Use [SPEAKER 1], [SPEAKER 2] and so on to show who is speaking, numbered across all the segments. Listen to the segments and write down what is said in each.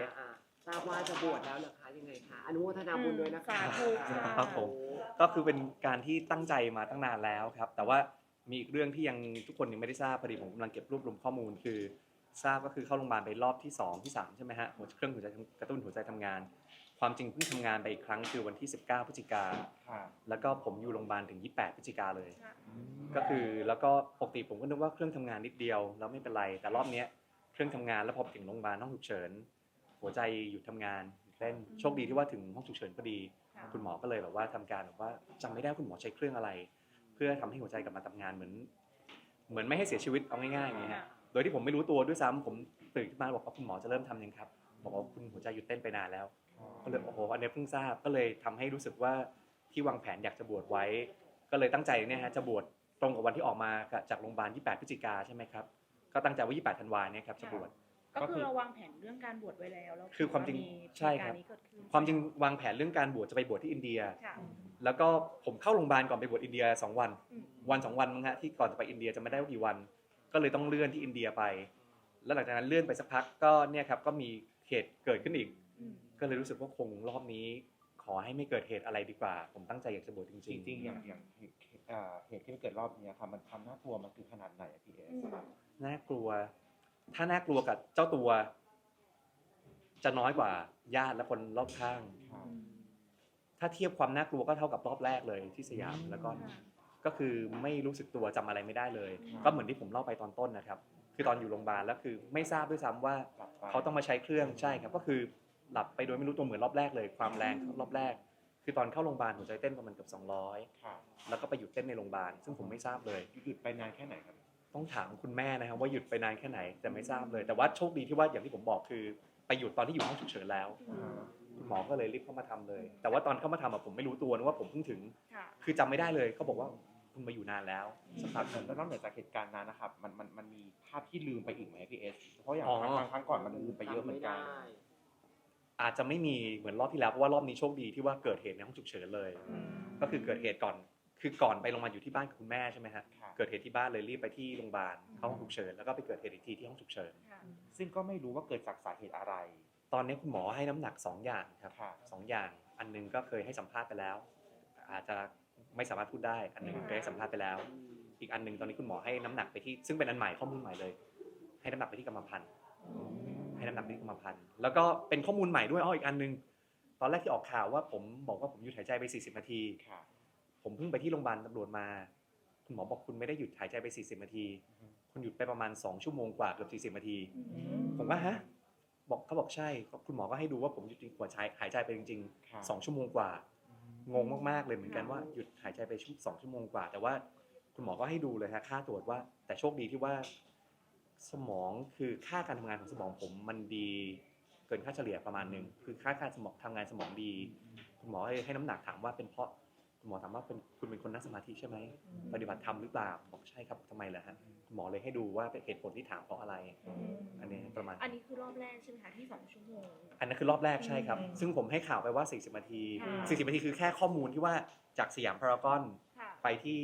[SPEAKER 1] พี่เอส
[SPEAKER 2] อ่าทราบว่าจะบวชแล้วเหรอคะยังไงคะอนุโมทนาบุญด้วยนะคะ
[SPEAKER 3] สาธุค่ะ
[SPEAKER 1] ครับผม ก็คือเป็นการที่ตั้งใจมาตั้งนานแล้วครับ แต่ว่ามีอีกเรื่องที่ยังทุกคนยังไม่ได้ทราบพอดีผมกำลังเก็บรวบรวมข้อมูลคือ ทราบก็คือเข้าโรงพยาบาลไปรอบที่สองที่สามใช่ไหมฮะหัวเครื่องหัวใจกระตุ้นหัวใจทำงาน ความจริงเพิ่งทำงานไปอีกครั้งคือวันที่ 19พฤศจิกา
[SPEAKER 4] ค่ะ
[SPEAKER 1] แล้วก็ผมอยู่โรงพยาบาลถึง 28พฤศจิกาเลย ก็คือแล้วก็ปกติผมก็นึกว่าเครื่องทำงานนิดเดียวแล้วไม่เป็นไร แต่รอบเนี้ยเครื่องทำงานแล้วพอไปถึงโรงพยาบาลห้องฉุกเฉิน หัวใจหยุดทำงานเต้นโชคดีที่ว่าถึงห้องฉุกเฉินพอดี
[SPEAKER 3] ค่ะ
[SPEAKER 1] คุณหมอก็เลยแบบว่าทำการแบบว่าจำไม่ได้ว่าคุณหมอใช้เครื่องอะไร เพื่อทำให้หัวใจกลับมาทำงานเหมือน เหมือนไม่ให้เสียชีวิตเอาง่ายๆอย่างเงี้ยฮะโดยที่ผมไม่รู้ตัวด้วยซ้ำผมตื่นขึ้นมาบอกว่าคุณหมอจะเริ่มทำยังครับบอกว่าคุณหัวใจหยุดเต้นไปนานแล้วก็เลยโอ้โหอันนี้เพิ่งทราบก็เลยทำให้รู้สึกว่าที่วางแผนอยากจะบวชไว้ ก็เลยตั้งใจเนี่ยฮะจะบวชตรงกับวันที่ออกมาจากโรงพยาบาล28พฤศจิกาใช่ไหมครับก็ตั้งใจว่า28ธันวาเนี่ยครับจะบวช
[SPEAKER 3] ก็คือเราวางแผนเรื่องการบวชไว้แล้วแล้ว
[SPEAKER 1] คือความจริง
[SPEAKER 3] มี
[SPEAKER 1] ใช่ครับ
[SPEAKER 3] เหตุกานี้เกิดขึ้น
[SPEAKER 1] ความจริงวางแผนเรื่องการบวชจะไปบวชที่อินเดีย
[SPEAKER 3] ค่ะ
[SPEAKER 1] แล้วก็ผมเข้าโรงพยาบาลก่อนไปบวชอินเดีย2วัน
[SPEAKER 3] อืม
[SPEAKER 1] วันสองวันมั้งฮะที่ก่อนจะไปอินเดียจะไม่ได้ว่ากี่วัน ก็เลยต้องเลื่อนที่อินเดียไป แล้วหลังจากนั้นเลื่อนไปสักพักก็เนี่ยครับก็มีเหตุเกิดขึ้นอีก
[SPEAKER 3] อืม
[SPEAKER 1] ก็เลยรู้สึกว่าคงรอบนี้ ขอให้ไม่เกิดเหตุอะไรดีกว่า ผมตั้งใจอยากจะบวชจ
[SPEAKER 4] จ
[SPEAKER 1] ริง
[SPEAKER 4] ริงๆอย่างอย่างเหตุเอ่อเหตุที่มันเกิดรอบเนี้ยค่ะมันความน่ากลัวมันคือขนาดไหนอะพี่เอส
[SPEAKER 3] อืม
[SPEAKER 1] ๆน่ากลัว ถ้าน่ากลัวกับเจ้าตัว จะน้อยกว่าญาติและคนรอบข้าง
[SPEAKER 4] ค่ะ
[SPEAKER 1] ถ้าเทียบความน่ากลัวก็เท่ากับรอบแรกเลยที่สยามแล้วก็
[SPEAKER 3] ค่ะ
[SPEAKER 1] ก็คือไม่รู้สึกตัวจำอะไรไม่ได้เลย
[SPEAKER 3] อืม
[SPEAKER 1] ก็เหมือนที่ผมเล่าไปตอนต้นนะครับ คือตอนอยู่โรงพยาบาลแล้วคือไม่ทราบด้วยซ้ำว่า
[SPEAKER 4] หลับไป
[SPEAKER 1] เขาต้องมาใช้เครื่องใช่ครับ ก็คือหลับไปโดยไม่รู้ตัวเหมือนรอบแรกเลย ความแรงรอบแรก คือตอนเข้าโรงพยาบาลหัวใจเต้นประมาณเกือบ
[SPEAKER 4] ค่ะ
[SPEAKER 1] 200แล้วก็ไปหยุดเต้นในโรงพยาบาลซึ่งผมไม่ทราบเลย
[SPEAKER 4] หยุดไปนานแค่ไหนครับ
[SPEAKER 1] ต้องถามคุณแม่นะครับว่าหยุดไปนานแค่ไหนแต่ไม่ทราบเลย แต่ว่าโชคดีที่ว่าอย่างที่ผมบอกคือ ไปหยุดตอนที่อยู่ห้องฉุกเฉินแล้ว
[SPEAKER 3] อืม
[SPEAKER 1] คุณหมอก็เลยรีบเข้ามาทำเลย แต่ว่าตอนเข้ามาทำอะผมไม่รู้ตัวนะว่าผมเพิ่งถึง
[SPEAKER 3] ค่ะ
[SPEAKER 1] คือจำไม่ได้เลยเขาบอกว่าคุณมาอยู่นานแล้วสักพักหนึ่ง
[SPEAKER 4] แล้วนอกเหนือจากเหตุการณ์นั้นนะครับมันมันมันมีภาพที่ลืมไปอีกไหมพี่เอสเพราะอย่าง
[SPEAKER 1] อ๋อ
[SPEAKER 4] ครั้งครั้งก่อนมันลืมไปเยอะเหมือนกัน
[SPEAKER 2] จำไได้
[SPEAKER 1] อาจจะไม่มีเหมือนรอบที่แล้วเพราะว่ารอบนี้โชคดีที่ว่าเกิดเหตุในห้องฉุกเฉินเลย
[SPEAKER 3] อืม
[SPEAKER 1] ก็คือเกิดเหตุก่อน คือก่อนไปโรงพยาบาลอยู่ที่บ้านกับคุณแม่ใช่ไหมฮะ
[SPEAKER 4] ค่ะ
[SPEAKER 1] เกิดเหตุที่บ้านเลยรีบไปที่โรงพยาบาลเข้าห้องฉุกเฉินแล้วก็ไปเกิดเหตุอีกทีที่ห้องฉุกเฉิน
[SPEAKER 3] ค่ะ
[SPEAKER 4] ซึ่งก็ไม่รู้ว่าเกิดจากสาเหตุอะไร
[SPEAKER 1] ตอนนี้คุณหมอให้น้ำหนักสองอย่างครับ
[SPEAKER 4] ค่ะ
[SPEAKER 1] สองอย่างอันหนึงก็เคยให้สัมภาษณ์ไปแล้ว อาจจะไม่สามารถพูดได้ อันหนึงเคยให้สัมภาษณ์ไปแล้ว อีกอันหนึงตอนนี้คุณหมอให้น้ำหนักไปที่ซึ่งเป็นอันใหม่ข้อมูลใหม่เลย ให้น้ำหนักไปที่กรรมพันธุ์ให้น้ำหนักไปที่กรรมพันธุ์แล้วก็เป็นข้อมูลใหม่ด้วยอ้ออีกอันหนึง ตอนแรกที่ออกข่าวว่าผมบอกว่าผมหยุดหายใจไป 40 นาที
[SPEAKER 4] ค่ะ
[SPEAKER 1] ผมเพิ่งไปที่โรงพยาบาลตำรวจมา คุณหมอบอกคุณไม่ได้หยุดหายใจไป 40นาที
[SPEAKER 4] อือฮึ
[SPEAKER 1] คุณหยุดไปประมาณ 2 ชั่วโมงกว่าเกือบ40นาที
[SPEAKER 3] อืม
[SPEAKER 1] ผมว่าฮะ บอกเขาบอกใช่ก็คุณหมอก็ให้ดูว่าผมหยุดหัวใจหายใจไปจริง
[SPEAKER 4] ค่ะ
[SPEAKER 1] ๆ2 ชั่วโมงกว่า งงมากๆเลยเหมือนกันว่าหยุดหายใจไปชั่วสองชั่วโมงกว่า แต่ว่าคุณหมอก็ให้ดูเลยฮะค่าตรวจว่า แต่โชคดีที่ว่า สมองคือค่าการทำงานของสมองผมมันดีเกินค่าเฉลี่ยประมาณหนึ่งคือค่าการสมองทำงานสมองดี คุณหมอให้ให้น้ำหนักถามว่าเป็นเพราะคุณ หมอถามว่าเป็นคุณเป็นคนนั่งสมาธิใช่ไหมปฏิบัติธรรมหรือเปล่าบอกใช่ครับทำไมล่ะฮะคุณหมอเลยให้ดูว่าเป็นเหตุผลที่ถามเพราะอะไร อันนี้ประมาณ
[SPEAKER 3] อันนี้คือรอบแรกใช่ไหมคะที่สองชั่วโมง
[SPEAKER 1] อันนั้นคือรอบแรกใช่ครับ
[SPEAKER 3] อืม
[SPEAKER 1] ซึ่งผมให้ข่าวไปว่า 40นาที
[SPEAKER 3] ค่ะ
[SPEAKER 1] 40นาทีคือแค่ข้อมูลที่ว่าจากสยามพารากอน
[SPEAKER 3] ค่ะ
[SPEAKER 1] ไปที่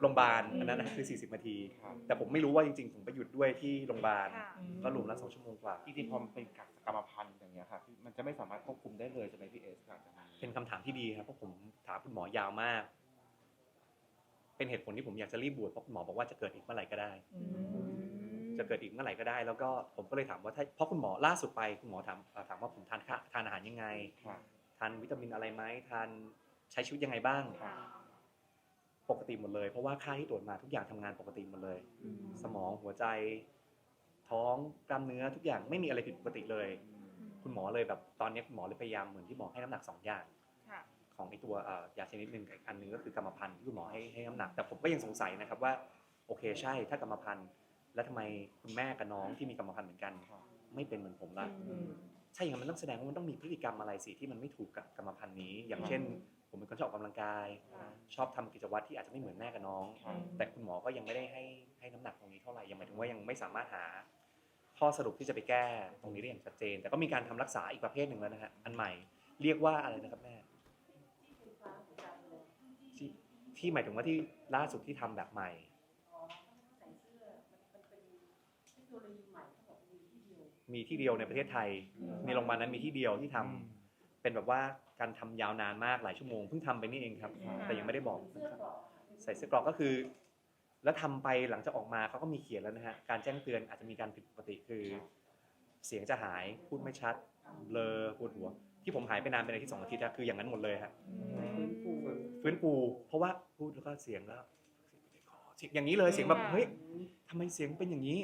[SPEAKER 1] โรงพยาบาล
[SPEAKER 3] อืม
[SPEAKER 1] อันนั้นนะคือ 40 นาที
[SPEAKER 4] ค่ะ
[SPEAKER 1] แต่ผมไม่รู้ว่าจริงๆ ผมไปหยุดด้วยที่โรงพยาบาล
[SPEAKER 3] ค่ะ
[SPEAKER 1] ก็รวมแล้วสองชั่วโมงกว่า
[SPEAKER 4] จริงๆพอมันเป็นกรรมพันธุ์อย่างเงี้ยค่ะพี่มันจะไม่สามารถควบคุมได้เลยใช่ไหมพี่เอสค่ะ
[SPEAKER 1] เป็นคำถามที่ดีครับเพราะผมถามคุณหมอยาวมาก เป็นเหตุผลที่ผมอยากจะรีบบวชเพราะคุณหมอบอกว่าจะเกิดอีกเมื่อไหร่ก็ได้
[SPEAKER 3] อืม
[SPEAKER 1] จะเกิดอีกเมื่อไหร่ก็ได้ แล้วก็ผมก็เลยถามว่าถ้าเพราะคุณหมอล่าสุดไปคุณหมอถามเอ่อถามว่าผมทานข้าทานอาหารยังไง
[SPEAKER 4] ค่ะ
[SPEAKER 1] ทานวิตามินอะไรไหมทานใช้ชีวิตยังไงบ้าง
[SPEAKER 3] ค่ะ
[SPEAKER 1] ปกติหมดเลย เพราะว่าค่าที่ตรวจมาทุกอย่างทำงานปกติหมดเลย
[SPEAKER 3] อืม
[SPEAKER 1] สมองหัวใจ ท้องกล้ามเนื้อทุกอย่างไม่มีอะไรผิดปกติเลย คุณหมอเลยแบบตอนนี้คุณหมอเลยพยายามเหมือนที่บอกให้น้ำหนักสองอย่าง
[SPEAKER 3] ค่ะ
[SPEAKER 1] ของไอตัวเอ่อยาชนิดหนึ่งกับอีกอันหนึงก็คือกรรมพันธุ์ที่คุณหมอให้ให้น้ำหนัก แต่ผมก็ยังสงสัยนะครับว่า โอเคใช่ถ้ากรรมพันธุ์ แล้วทำไมคุณแม่กับน้องที่มีกรรมพันธุ์เหมือนกัน ไม่เป็นเหมือนผมล่ะ
[SPEAKER 3] อืม
[SPEAKER 1] ใช่อย่างนั้นมันต้องแสดงว่ามันต้องมีพฤติกรรมอะไรสิที่มันไม่ถูกกับกรรมพันธุ์นี้ อย่างเช่น ผมเป็นคนชอบออกกำลังกาย
[SPEAKER 3] ค่ะ
[SPEAKER 1] ชอบทำกิจวัตรที่อาจจะไม่เหมือนแม่กับน้อง
[SPEAKER 4] ค่ะ
[SPEAKER 1] แต่คุณหมอก็ยังไม่ได้ให้ให้น้ำหนักตรงนี้เท่าไหร่ ยังหมายถึงว่ายังไม่สามารถหา ข้อสรุปที่จะไปแก้ตรงนี้ได้อย่างชัดเจน แต่ก็มีการทำรักษาอีกประเภทหนึ่งแล้วนะฮะ อันใหม่ เรียกว่าอะไรนะครับแม่ ที่ที่หมายถึงว่าที่ล่าสุดที่ทำแบบใหม่ มมีที่เดียวในประเทศไทย ในโรงพยาบาลนั้นมีที่เดียวที่ทำเป็นแบบว่าการทำยาวนานมากหลายชั่วโมงเพิ่งทำไปนี่เองครับ แต่ยังไม่ได้บอกนะครับใส่เสื้อกรอกก็คือ แล้วทำไปหลังจากออกมาเขาก็มีเขียนแล้วนะฮะการแจ้งเตือนอาจจะมีการผิดปกติคือ เสียงจะหายพูดไม่ชัดเบลอปวดหัว ที่ผมหายไปนานเป็นอาทิตย์สองอาทิตย์นะคืออย่างนั้นหมดเลยฮะ
[SPEAKER 2] ฟื้นฟู
[SPEAKER 1] ฟื้นฟูเพราะว่าพูดแล้วก็เสียงแล้วเสียงอย่างนี้เลยเสียงแบบเฮ้ยทำไมเสียงเป็นอย่างนี้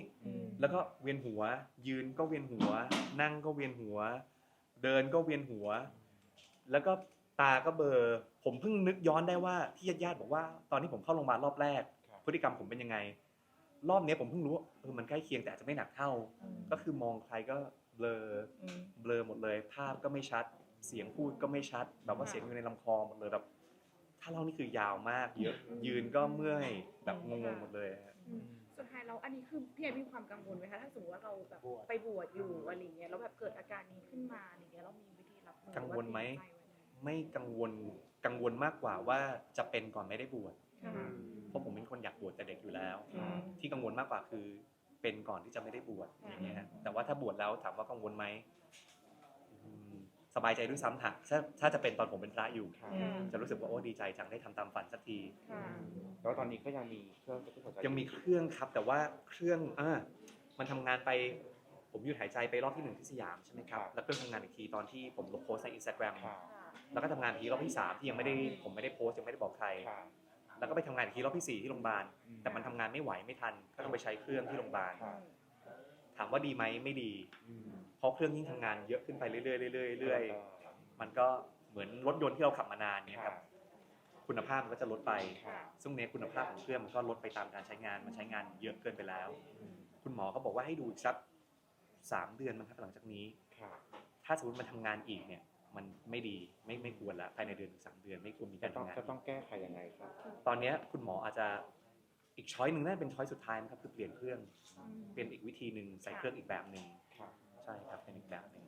[SPEAKER 1] แล้วก็เวียนหัว ยืนก็เวียนหัว นั่งก็เวียนหัว เดินก็เวียนหัว แล้วก็ตาก็เบลอผมเพิ่งนึกย้อนได้ว่าที่ญาติๆบอกว่า ตอนที่ผมเข้าโรงพยาบาลรอบแรก
[SPEAKER 4] ครับ
[SPEAKER 1] พฤติกรรมผมเป็นยังไง รอบเนี้ยผมเพิ่งรู้ว่าเออมันใกล้เคียงแต่อาจจะไม่หนักเท่า ก็คือมองใครก็เบลอเบลอหมดเลย ภาพก็ไม่ชัด เสียงพูดก็ไม่ชัด แบบว่าเสียงอยู่ในลำคอหมดเลยแบบถ้าเล่านี่คือยาวมากเยอะยืนก็เมื่อยแบบงงๆหมดเลยฮะ
[SPEAKER 3] สุดท้ายแล้วอันนี้คือพี่แอนมีความกังวลไหมคะถ้าสมมติว่าเราแบบ
[SPEAKER 4] บวช
[SPEAKER 3] ไปบวชอยู่อะไรเงี้ยแล้วแบบเกิดอาการนี้ขึ้นมาอะไรเงี้ยเรามีวิธีรับมือ
[SPEAKER 1] กังวลไหม
[SPEAKER 3] รือว่าเตรียใจว้
[SPEAKER 1] ไม่กังวลกังวลมากกว่าว่าจะเป็นก่อนไม่ได้บวช
[SPEAKER 3] ค่ะ
[SPEAKER 1] เพราะผมเป็นคนอยากบวชแต่เด็กอยู่แล้ว
[SPEAKER 3] อืม
[SPEAKER 1] ที่กังวลมากกว่าคือเป็นก่อนที่จะไม่ได้บวช
[SPEAKER 3] ค่ะ
[SPEAKER 1] อย่างเงี้ยฮะแต่ว่าถ้าบวชแล้วถามว่ากังวลไหมอืมส บายใจด้วยซ้ำค่ะถ้าถ้าจะเป็นตอนผมเป็นพระอยู่
[SPEAKER 4] ค่ะ
[SPEAKER 3] ค่ะ
[SPEAKER 1] จะรู้สึกว่าโอ้ดีใจจังได้ทำตามฝันสักที
[SPEAKER 3] ค่ะ
[SPEAKER 4] แล้วตอนนี้ก็ยังมีเครื่องกระตุ้นหัวใจ
[SPEAKER 1] ยังมีเครื่องครับ แต่ว่าเครื่องอ่ามันทำงานไป ผมหยุดหายใจไปรอบที่หนึ่งที่สยามใช่ไหมครับ แล้วเครื่องทำงานอีกทีตอนที่ผมลงโพสต์ในอินสตาแกรม
[SPEAKER 4] ค่ะ
[SPEAKER 1] แล้วก็ทำงานอีกทีรอบที่สามที่ยังไม่ได้ผมไม่ได้โพสต์ยังไม่ได้บอกใคร
[SPEAKER 4] ค่ะ
[SPEAKER 1] แล้วก็ไปทำงานอีกทีรอบที่สี่ที่โรงพยาบาลแต่มันทำงานไม่ไหวไม่ทัน ก็ต้องไปใช้เครื่องที่โรงพยาบาล
[SPEAKER 4] ค่ะ
[SPEAKER 1] ถามว่าดีไหมไม่ดี
[SPEAKER 4] อืม
[SPEAKER 1] เพราะเครื่องยิ่งทำงานเยอะขึ้นไปเรื่อยๆเรื่อยๆเรื่อยๆมันก็เหมือนรถยนต์ที่เราขับมานานเนี่ยครับคุณภาพมันก็จะลดไป
[SPEAKER 4] ค่ะ
[SPEAKER 1] ซึ่งในคุณภาพของเครื่องมันก็ลดไปตามการใช้งาน มันใช้งานเยอะเกินไปแล้ว คุณหมอเขาบอกว่าให้ดูอีกสักสามเดือนมั้งครับหลังจากนี้
[SPEAKER 4] ค่ะ
[SPEAKER 1] ถ้าสมมติมันทำงานอีกเนี่ย มันไม่ดี ไม่ไม่ควรละภายในเดือนถึงสามเดือน ไม่ควรมีกา
[SPEAKER 4] จะ
[SPEAKER 1] ร
[SPEAKER 4] ต้อง
[SPEAKER 1] ทำงาน
[SPEAKER 4] จะต้องแก้ไขยังไงครับ
[SPEAKER 1] ตอนเนี้ยคุณหมออาจจะ อีกช้อยหนึ่งน่าจะเป็นช้อยสุดท้ายนะครับคือเปลี่ยนเครื่องเป็นอีกวิธีหนึ่งใส่เครื่องอีกแบบหนึ่ง
[SPEAKER 4] ค่ะ
[SPEAKER 1] ใช่ครับเป็นอีกแบบหนึ่ง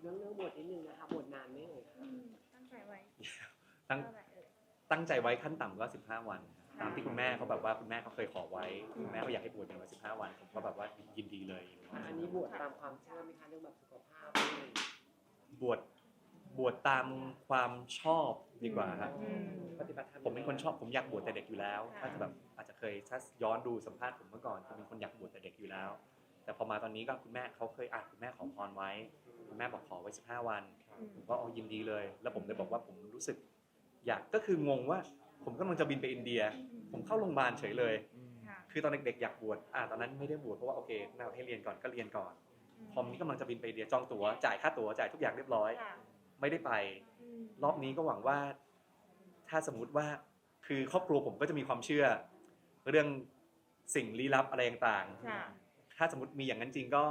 [SPEAKER 2] เรื่องเรื่องบวชนิดนึงนะคะบวชนานไหมเอ่ย
[SPEAKER 3] อืมตั้งใจไว้
[SPEAKER 1] ตั้ง
[SPEAKER 3] เท่าไหร่เอ่ย
[SPEAKER 1] ตั้งใจไว้ขั้นต่ำก็ 15 วันตามที่คุณแม่เขาแบบว่าคุณแม่เขาเคยขอไว้คุณแม่เขาอยากให้บวชอย่างน้อย15วันผมก็แบบว่ายินดีเลย
[SPEAKER 2] อันนี้บวชตามความเชื่อไหมคะเรื่องแบบสุขภาพอะไรอย่างเงี้ย
[SPEAKER 1] บวช บวชตามความชอบดีกว่าครับ
[SPEAKER 3] อืม
[SPEAKER 2] ปฏิบัติธรรม
[SPEAKER 1] ผมเป็นคนชอบผมอยากบวชแต่เด็กอยู่แล้วถ้าจะแบบอาจจะเคยถ้าย้อนดูสัมภาษณ์ผมเมื่อก่อนผมเป็นคนอยากบวชแต่เด็กอยู่แล้ว แต่พอมาตอนนี้ก็คุณแม่เขาเคยอะคุณแม่ขอพรไว้ คุณแม่บอกขอไว้15วัน
[SPEAKER 3] อืม
[SPEAKER 1] ผมก็เอายินดีเลย แล้วผมเลยบอกว่าผมรู้สึก อยากก็คืองงว่า ผมกำลังจะบินไปอินเดีย ผมเข้าโรงพยาบาลเฉยเลย
[SPEAKER 4] อืม
[SPEAKER 3] ค่ะ
[SPEAKER 1] คือตอนเด็กๆอยากบวชอ่าตอนนั้นไม่ได้บวชเพราะว่าโอเคแม่ให้เรียนก่อนก็เรียนก่อนพอนี้กำลังจะบินไปอินเดียจองตั๋วจ่ายค่าตั๋วจ่ายทุกอย่างเรียบร้อย
[SPEAKER 3] ค่ะ
[SPEAKER 1] ไม่ได้ไป
[SPEAKER 3] อืม
[SPEAKER 1] รอบนี้ก็หวังว่า ถ้าสมมุติว่าคือครอบครัวผมก็จะมีความเชื่อ เรื่องสิ่งลี้ลับอะไรต่าง
[SPEAKER 3] ค่ะ
[SPEAKER 1] ๆถ้าสมมติมีอย่างนั้นจริงก็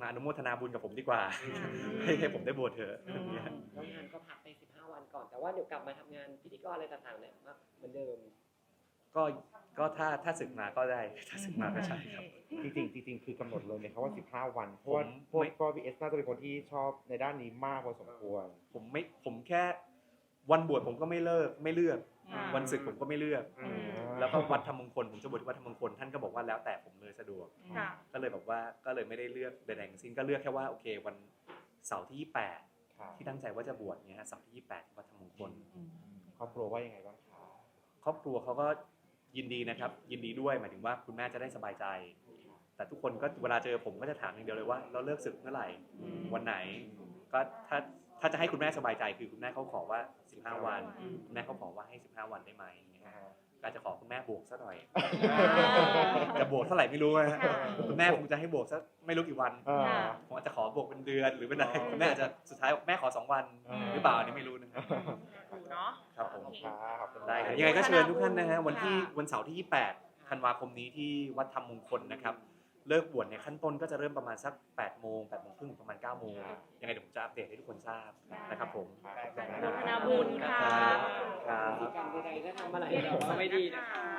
[SPEAKER 1] มาอนุโมทนาบุญกับผมดีกว่า
[SPEAKER 3] อืม
[SPEAKER 1] ให้ให้ผมได้บวชเถอะ
[SPEAKER 3] อืม
[SPEAKER 1] เนี่ย
[SPEAKER 2] แล้วงานก็พักไป15วันก่อน แต่ว่าเดี๋ยวกลับมาทำงานพิธีกรอะไรต่างๆเนี่ยมาเหมือนเดิม
[SPEAKER 1] ก็ ก็ถ้าถ้าศึกมาก็ได้ ถ้าศึกมาก็ใช่ครับ
[SPEAKER 4] จริงๆจริงๆคือกำหนดเลยเนี่ยเขาว่า 15 วัน เพราะว่า
[SPEAKER 1] ผม
[SPEAKER 4] เพราะ
[SPEAKER 1] ไม่
[SPEAKER 4] เพราะพีเอสน่าจะเป็นคนที่ชอบในด้านนี้มากพอสมควร
[SPEAKER 1] ผมไม่ผมแค่วันบวชผมก็ไม่เลิกไม่เลือก
[SPEAKER 3] อ่า
[SPEAKER 1] วันศึกผมก็ไม่เลือก
[SPEAKER 3] อืม
[SPEAKER 1] แล้วก็วัดธรรมมงคลผมจะบวชที่วัดธรรมมงคลท่านก็บอกว่าแล้วแต่ผมเลยสะดวก
[SPEAKER 3] ค่ะ
[SPEAKER 1] ก็เลยแบบว่าก็เลยไม่ได้เลือกใดๆทั้งสิ้นก็เลือกแค่ว่าโอเค วันเสาร์ที่ 28
[SPEAKER 4] ค่ะ
[SPEAKER 1] ที่ตั้งใจว่าจะบวชเนี่ยฮะเสาร์ที่ 28วัดธรรมมงคล
[SPEAKER 4] ครอบครัวว่ายังไงบ้างคะ
[SPEAKER 1] ครอบครัวเขาก็ ยินดีนะครับ ยินดีด้วยหมายถึงว่าคุณแม่จะได้สบายใจ แต่ทุกคนก็เวลาเจอผมก็จะถามอย่างเดียวเลยว่า เราเลิกศึกเมื่อไหร่วันไหน ก็ถ้าถ้าจะให้คุณแม่สบายใจคือคุณแม่เขาขอว่า 15 วันคุณแม่เขาขอว่าให้ 15 วันได้ไหม อย่างเงี้ย
[SPEAKER 4] นะฮะ
[SPEAKER 1] ก็อาจจะขอคุณแม่บวกสักหน่อย
[SPEAKER 3] อ่า
[SPEAKER 1] จะบวกเท่าไหร่ไม่รู้นะฮะ
[SPEAKER 3] ค่ะ
[SPEAKER 1] คุณแม่คงจะให้บวกสักไม่รู้กี่วัน
[SPEAKER 4] อ่า
[SPEAKER 3] ค่ะ
[SPEAKER 1] ผมอาจจะขอบวกเป็นเดือนหรือเป็นอะไรคุณแม่อาจจะสุดท้ายบอกแม่ขอสองวัน
[SPEAKER 4] อืม
[SPEAKER 1] หรือเปล่าอันนี้ไม่รู้นะครับ
[SPEAKER 3] ดูเนาะ
[SPEAKER 1] ครับผม
[SPEAKER 3] โอเค
[SPEAKER 4] ค่ะขอบคุณ
[SPEAKER 1] ได้ครับ
[SPEAKER 4] มาก
[SPEAKER 1] ยังไงก็เชิญทุกท่านนะฮะวันที่
[SPEAKER 3] ค่ะ
[SPEAKER 1] วันเสาร์ที่ 28ธันวาคมนี้ที่วัดธรรมมงคลนะครับ เลิกบวชเนี่ยขั้นต้นก็จะเริ่มประมาณสัก8โมง8โมงครึ่งประมาณ9โมงยังไงเดี๋ยวผมจะอัปเดตให้ทุกคนทราบนะครับผม
[SPEAKER 4] ครับ
[SPEAKER 3] อนุโมทนาบุญค่ะ
[SPEAKER 1] ครับ
[SPEAKER 2] กิจกรรมใดๆถ้าทำอะไรแบบว่าไม่ดีนะคะ
[SPEAKER 3] ค่ะ